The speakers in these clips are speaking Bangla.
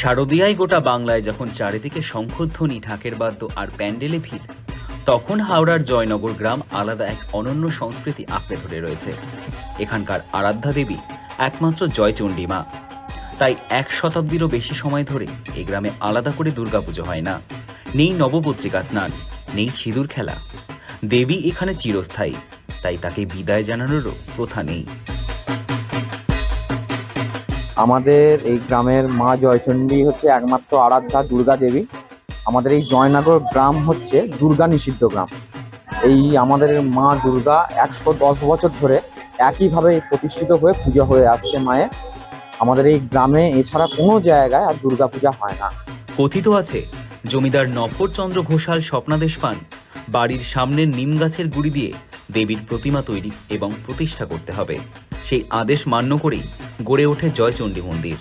শারদিয়ায় গোটা বাংলায় যখন চারিদিকে শঙ্খধ্বনি, ঢাকের বাদ্য আর প্যান্ডেলে ভিড়, তখন হাওড়ার জয়নগর গ্রাম আলাদা এক অনন্য সংস্কৃতি আঁকড়ে ধরে রয়েছে। এখানকার আরাধ্যা দেবী একমাত্র জয়চণ্ডী মা তাই এক শতাব্দীরও বেশি সময় ধরে এই গ্রামে আলাদা করে দুর্গাপুজো হয় না। নেই নবপত্রিকা স্নান, নেই সিঁদুর খেলা। দেবী এখানে চিরস্থায়ী, তাই তাকে বিদায় জানানোরও প্রথা নেই। আমাদের এই গ্রামের মা জয়চণ্ডী হচ্ছে একমাত্র আরাধ্যা দুর্গা দেবী। আমাদের এই জয়নগর গ্রাম হচ্ছে দুর্গা নিষিদ্ধ গ্রাম। এই আমাদের মা দুর্গা একশো দশ বছর ধরে একইভাবে প্রতিষ্ঠিত হয়ে পুজো হয়ে আসছে মায়ের। আমাদের এই গ্রামে এছাড়া কোনো জায়গায় আর দুর্গা পূজা হয় না। কথিত আছে, জমিদার নফরচন্দ্র ঘোষাল স্বপ্নাদেশ পান। বাড়ির সামনের নিম গাছের গুড়ি দিয়ে দেবীর প্রতিমা তৈরি এবং প্রতিষ্ঠা করতে হবে। সেই আদেশ মান্য করেই গড়ে ওঠে জয়চণ্ডী মন্দির।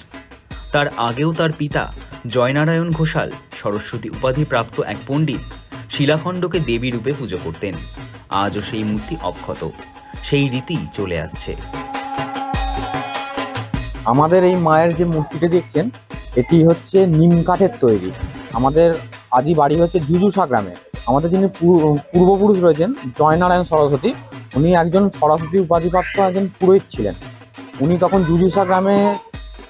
তার আগেও তার পিতা জয়নারায়ণ ঘোষাল সরস্বতী উপাধি প্রাপ্ত এক পণ্ডিত শিলাখণ্ডকে দেবী রূপে পুজো করতেন। আজও সেই মূর্তি অক্ষত। সেই রীতি চলে আসছে। আমাদের এই মায়ের যে মূর্তিটা দেখছেন, এটি হচ্ছে নিম কাঠের তৈরি। আমাদের আদি বাড়ি হচ্ছে জুজুসা গ্রামে। আমাদের যিনি পূর্ব- পূর্বপুরুষ রয়েছেন জয়নারায়ণ সরস্বতী, উনি একজন সরস্বতী উপাধিপ্রাপ্ত একজন পুরোহিত ছিলেন। উনি তখন জুজুসা গ্রামে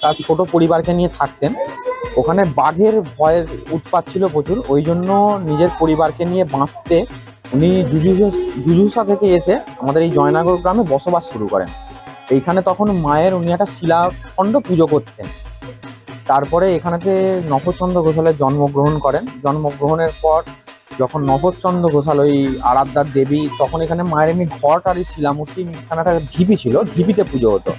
তার ছোট পরিবারকে নিয়ে থাকতেন। ওখানে বাঘের ভয়ের উৎপাত ছিল প্রচুর, ওই জন্য নিজের পরিবারকে নিয়ে বাঁচতে উনি জুজুসা জুজুসা থেকে এসে আমাদের এই জয়নগর গ্রামে বসবাস শুরু করেন। এইখানে তখন মায়ের উনি একটা শিলাখণ্ড পুজো করতেন। তারপরে এখানেতে নভচন্দ্র ঘোষালের জন্মগ্রহণ করেন। জন্মগ্রহণের পর যখন নভচন্দ্র ঘোষাল ওই আরাধ্যার দেবী, তখন এখানে মায়ের এমনি ঘট আর এই শিলামূর্তি এখানে একটা ঢিপি ছিল, ঢিপিতে পুজো হতো।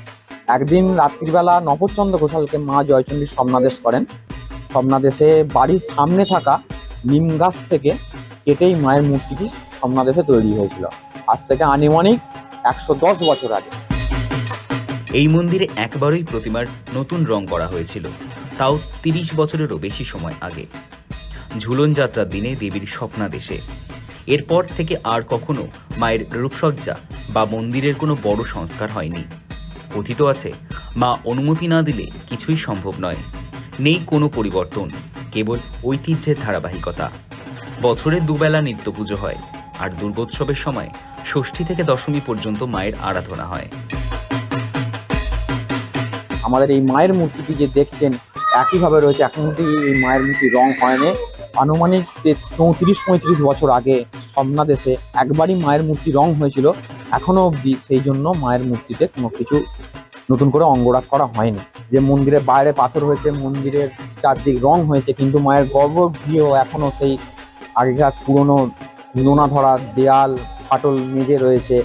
একদিন রাত্রিবেলা নভচন্দ্র ঘোষালকে মা জয়চণ্ডী স্বপ্নাদেশ করেন। স্বপ্নাদেশে বাড়ির সামনে থাকা নিম গাছ থেকে কেটেই মায়ের মূর্তিটি স্বপ্নাদেশে তৈরি হয়েছিল। আজ থেকে আনুমানিক একশো দশ বছর আগে। এই মন্দিরে একবারই প্রতিমার নতুন রং করা হয়েছিল। তাও তিরিশ বছরেরও বেশি সময় আগে। ঝুলন যাত্রার দিনে দেবীর স্বপ্নাদেশে। এরপর থেকে আর কখনো মায়ের রূপসজ্জা বা মন্দিরের কোনো বড় সংস্কার হয়নি। কথিত আছে, মা অনুমতি না দিলে কিছুই সম্ভব নয়। নেই কোনো পরিবর্তন, কেবল ঐতিহ্যের ধারাবাহিকতা। বছরে দুবেলা নিত্য পুজো হয়, আর দুর্গোৎসবের সময় ষষ্ঠী থেকে দশমী পর্যন্ত মায়ের আরাধনা হয়। আমাদের এই মায়ের মূর্তিটি যে দেখছেন, একইভাবে রয়েছে। এখন অবধি এই মায়ের মূর্তি রং হয়নি। আনুমানিক চৌত্রিশ, পঁয়ত্রিশ বছর আগে স্বপ্নাদেশে একবারই মায়ের মূর্তি রং হয়েছিল। এখনও অবধি সেই জন্য মায়ের মূর্তিতে কোনো কিছু নতুন করে অঙ্গরাগ করা হয়নি। যে মন্দিরের বাইরে পাথর হয়েছে, মন্দিরের চারদিক রং হয়েছে, কিন্তু মায়ের গর্ভগৃহ এখনও সেই আগেকার পুরনো নোনা ধরা দেয়াল, ফাটল মেঝে রয়েছে।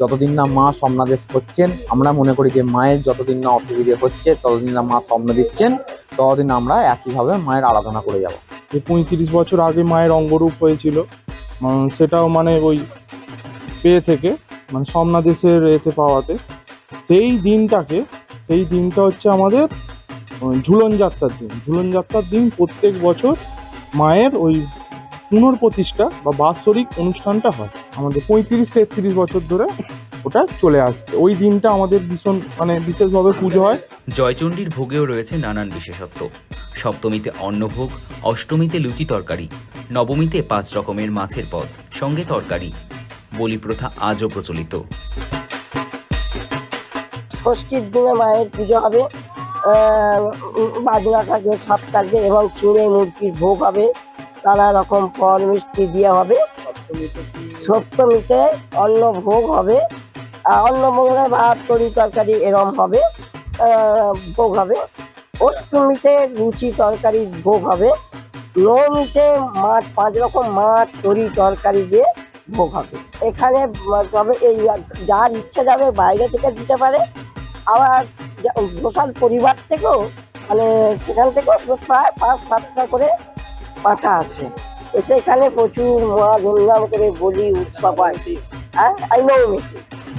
যতদিন না মা স্বপ্নাদেশ করছেন, আমরা মনে করি যে মায়ের যতদিন না অসুবিধে হচ্ছে, ততদিন না মা স্বপ্ন দিচ্ছেন, ততদিন আমরা একইভাবে মায়ের আরাধনা করে যাব। যে পঁয়ত্রিশ বছর আগে মায়ের অঙ্গরূপ হয়েছিল সেটাও মানে ওই পেয়ে থেকে মানে সমনাদেশের এতে পাওয়াতে। সেই দিনটাকে, সেই দিনটা হচ্ছে আমাদের ঝুলন যাত্রার দিন। ঝুলন যাত্রার দিন প্রত্যেক বছর মায়ের ওই পুনর্প্রতিষ্ঠা বা বাৎসরিক অনুষ্ঠানটা হয়। আমাদের পঁয়ত্রিশ তেত্রিশ বছর ধরে ওটা চলে আসছে। ওই দিনটা আমাদের ভীষণ মানে বিশেষভাবে পুজো হয়। জয়চণ্ডীর ভোগেও রয়েছে নানান বিশেষত্ব। সপ্তমীতে অন্নভোগ, অষ্টমীতে লুচি তরকারি, নবমীতে পাঁচ রকমের মাছের পদ, সঙ্গে তরকারি। বলি প্রথা আজও প্রচলিত। ষষ্ঠীর দিনে মায়ের পুজো হবে বাজনা থাকবে ছাপ থাকবে এবং চিড়ে মুরগির ভোগ হবে। নানা রকম ফল মিষ্টি দিয়ে হবে। সপ্তমীতে অন্ন ভোগ হবে। অন্ন ভোগে ভাত তরি তরকারি এরম হবে ভোগ হবে। অষ্টমীতে লুচি, তরকারি ভোগ হবে। নবমীতে মাছ, পাঁচ রকম মাছ তরি তরকারি দিয়ে ভোগ হবে। এখানে, তবে এই যার ইচ্ছে যাবে বাইরে থেকে দিতে পারে। আবার ঘোষাল পরিবার থেকেও মানে সেখান থেকেও প্রায় পাঁচ, সাতটা করে পাঠা আসে। এসে এখানে প্রচুর মহা ধুমধাম করে বলি, উৎসব হয়।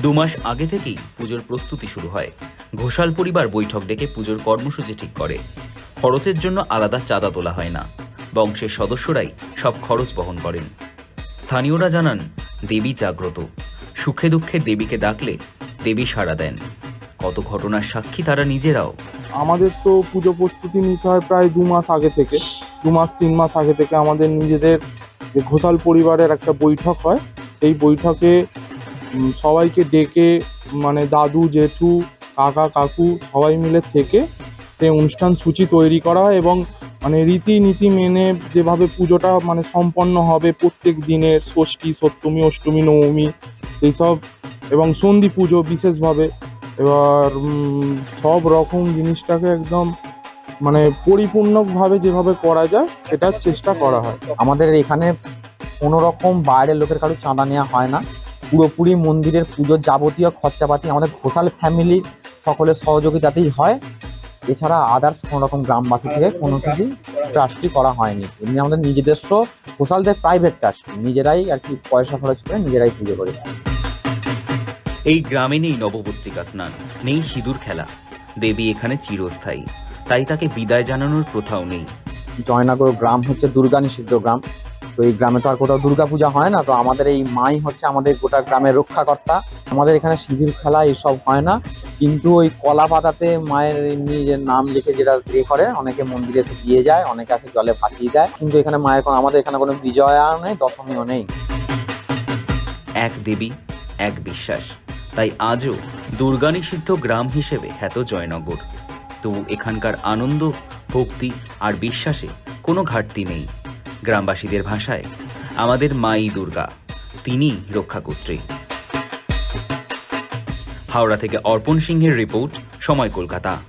দু মাস আগে থেকেই পুজোর প্রস্তুতি শুরু হয়। ঘোষাল পরিবার বৈঠক ডেকে পুজোর কর্মসূচি ঠিক করে। খরচের জন্য আলাদা চাঁদা তোলা হয় না। বংশের সদস্যরাই সব খরচ বহন করেন। স্থানীয়রা জানান, দেবী জাগ্রত। সুখে দুঃখে দেবীকে ডাকলে দেবী সাড়া দেন। কত ঘটনার সাক্ষী তারা নিজেরাও? আমাদের তো পুজো প্রস্তুতি নিতে হয় প্রায় দু মাস আগে থেকে। দু মাস, তিন মাস আগে থেকে আমাদের নিজেদের যে ঘোষাল পরিবারের একটা বৈঠক হয়, সেই বৈঠকে সবাইকে ডেকে মানে দাদু, জেঠু, কাকা, কাকু সবাই মিলে থেকে সেই অনুষ্ঠান সূচি তৈরি করা হয় এবং মানে রীতিনীতি মেনে যেভাবে পুজোটা মানে সম্পন্ন হবে প্রত্যেক দিনের, ষষ্ঠী, সপ্তমী, অষ্টমী, নবমী, এইসব এবং সন্ধি পুজো বিশেষভাবে এবার সব রকম জিনিসটাকে একদম মানে পরিপূর্ণভাবে যেভাবে করা যায়, সেটার চেষ্টা করা হয়। আমাদের এখানে কোনো রকম বাইরের লোকের কারও চাঁদা নেওয়া হয় না। পুরোপুরি মন্দিরের পুজোর যাবতীয় খরচাপাতি আমাদের ঘোষাল ফ্যামিলির সকলের সহযোগিতাতেই হয়। এছাড়া আদার্স কোনো রকম গ্রামবাসী থেকে কোনো কিছু ট্রাস্টি করা হয়নি। এমনি আমাদের নিজেদেরস্ব ঘোষালদের প্রাইভেট ট্রাস্টি নিজেরাই আর কি পয়সা খরচ করে নিজেরাই পুজো করি। এই গ্রামে নেই নবপত্রিকা স্নান নেই সিঁদুর খেলা। দেবী এখানে চিরস্থায়ী তাই তাকে বিদায় জানানোর প্রথাও নেই। জয়নগর গ্রাম হচ্ছে দুর্গা নিষিদ্ধ গ্রাম। তো এই গ্রামে তো আর কোথাও দুর্গা পূজা হয় না তো আমাদের এই মাই হচ্ছে আমাদের গোটা গ্রামের রক্ষাকর্তা। আমাদের এখানে সিঁদুর খেলা এইসব হয় না কিন্তু ওই কলা পাতাতে মায়ের এমনি যে নাম লিখে যেটা ইয়ে করে অনেকে মন্দিরে এসে দিয়ে যায় অনেকে আসে জলে ভাসিয়ে দেয়। কিন্তু এখানে মায়ের কোনো আমাদের এখানে কোনো বিজয়াও নেই দশমীও নেই। এক দেবী এক বিশ্বাস। তাই আজও দুর্গা নিষিদ্ধ গ্রাম হিসেবে খ্যাত জয়নগর। তবু এখানকার আনন্দ, ভক্তি আর বিশ্বাসে কোনো ঘাটতি নেই। গ্রামবাসীদের ভাষায়, আমাদের মাই দুর্গা তিনি রক্ষাকর্ত্রী। হাওড়া থেকে অর্পণ সিংহের রিপোর্ট, সময় কলকাতা।